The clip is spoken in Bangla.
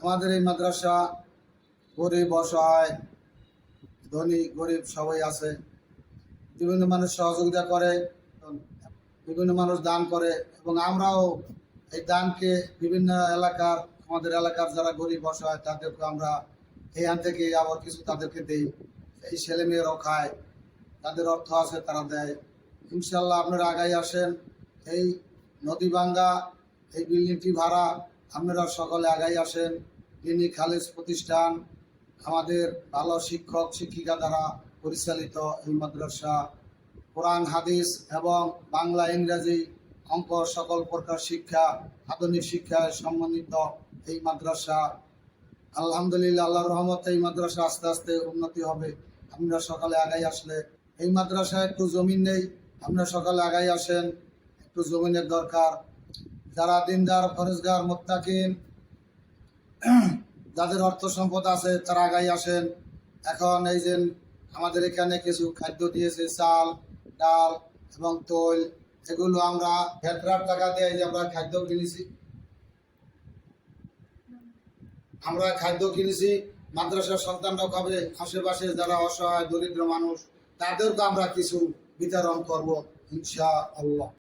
আমাদের এই মাদ্রাসা গরিব, অসহায়, ধনী, গরিব সবাই আছে। বিভিন্ন মানুষ সহযোগিতা করে, বিভিন্ন মানুষ দান করে এবং আমরাও এই দানকে বিভিন্ন এলাকার আমাদের এলাকার যারা গরিব অসহায়, তাদেরকে আমরা এখান থেকে আবার কিছু তাদেরকে দেই। এই ছেলে মেয়েরাও খায়, তাদের অর্থ আছে, তারা দেয়। ইনশাল্লাহ আপনারা আগাই আসেন, এই নদী ভাঙ্গা, এই বিল্ডিংটি ভাড়া, আপনারা সকলে আগাই আসেন। তিনি খালেজ প্রতিষ্ঠান, আমাদের ভালো শিক্ষক, শিক্ষিকা দ্বারা পরিচালিত এই মাদ্রাসা। কোরআন, হাদিস এবং বাংলা, ইংরাজি অঙ্ক, সকল প্রকার শিক্ষা, আধুনিক শিক্ষায় সম্মানিত। এই মাদ্রাসা, আলহামদুলিল্লাহ, আল্লাহর রহমতে এই মাদ্রাসা আস্তে আস্তে উন্নতি হবে। আপনারা সকালে আগাই আসলে। এই মাদ্রাসায় একটু জমিন নেই আপনারা সকালে আগাই আসেন, একটু জমিনের দরকার। যারা দিনদার, ফরেজগার, মোত্তাকিন, যাদের অর্থ সম্পদ আছে, তারা আগাই আসেন। এখন এই যে আমাদের এখানে কিছু খাদ্য দিয়েছে, চাল, ডাল এবং তৈল, এগুলো আমরা ভেটরার টাকা দিয়ে আমরা খাদ্য কিনেছি আমরা খাদ্য কিনেছি, মাদ্রাসার সন্তানরা খাবে আশেপাশে যারা অসহায়, দরিদ্র মানুষ তাদেরকে আমরা কিছু বিতরণ করব ইনশা আল্লাহ